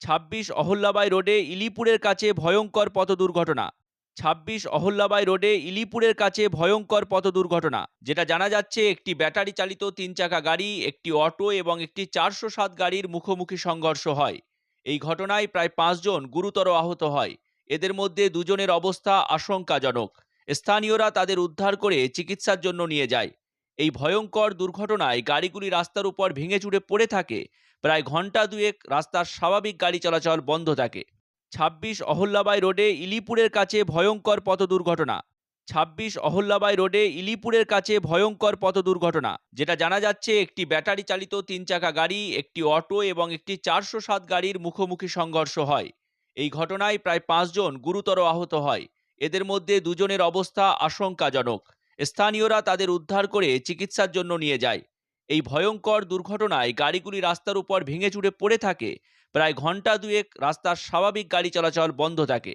ছাব্বিশ অহল্যাবাই রোডে ইলিপুরের কাছে ভয়ঙ্কর পথ দুর্ঘটনা ছাব্বিশ অহল্যাবাই রোডে ইলিপুরের কাছে ভয়ঙ্কর পথ দুর্ঘটনা যেটা জানা যাচ্ছে একটি ব্যাটারি চালিত তিন চাকা গাড়ি, একটি অটো এবং একটি চারশো সাত গাড়ির মুখোমুখি সংঘর্ষ হয়। এই ঘটনায় প্রায় পাঁচজন গুরুতর আহত হয়। এদের মধ্যে দুজনের অবস্থা আশঙ্কাজনক। স্থানীয়রা তাদের উদ্ধার করে চিকিৎসার জন্য নিয়ে যায়। এই ভয়ঙ্কর দুর্ঘটনায় গাড়িগুলি রাস্তার উপর ভেঙে চুরে পড়ে থাকে। প্রায় ঘণ্টা দুয়েক রাস্তার স্বাভাবিক গাড়ি চলাচল বন্ধ থাকে। ছাব্বিশ অহল্যাবাই রোডে ইলিপুরের কাছে ভয়ঙ্কর পথ দুর্ঘটনা। ছাব্বিশ অহল্যাবাই রোডে ইলিপুরের কাছে ভয়ঙ্কর পথ দুর্ঘটনা, যেটা জানা যাচ্ছে একটি ব্যাটারি চালিত তিন চাকা গাড়ি, একটি অটো এবং একটি চারশো সাত গাড়ির মুখোমুখি সংঘর্ষ হয়। এই ঘটনায় প্রায় পাঁচজন গুরুতর আহত হয়। এদের মধ্যে দুজনের অবস্থা আশঙ্কাজনক। স্থানীয়রা তাদের উদ্ধার করে চিকিৎসার জন্য নিয়ে যায়। এই ভয়ঙ্কর দুর্ঘটনায় গাড়িগুলি রাস্তার উপর ভেঙে চুরে পড়ে থাকে। প্রায় ঘণ্টা দুয়েক রাস্তার স্বাভাবিক গাড়ি চলাচল বন্ধ থাকে।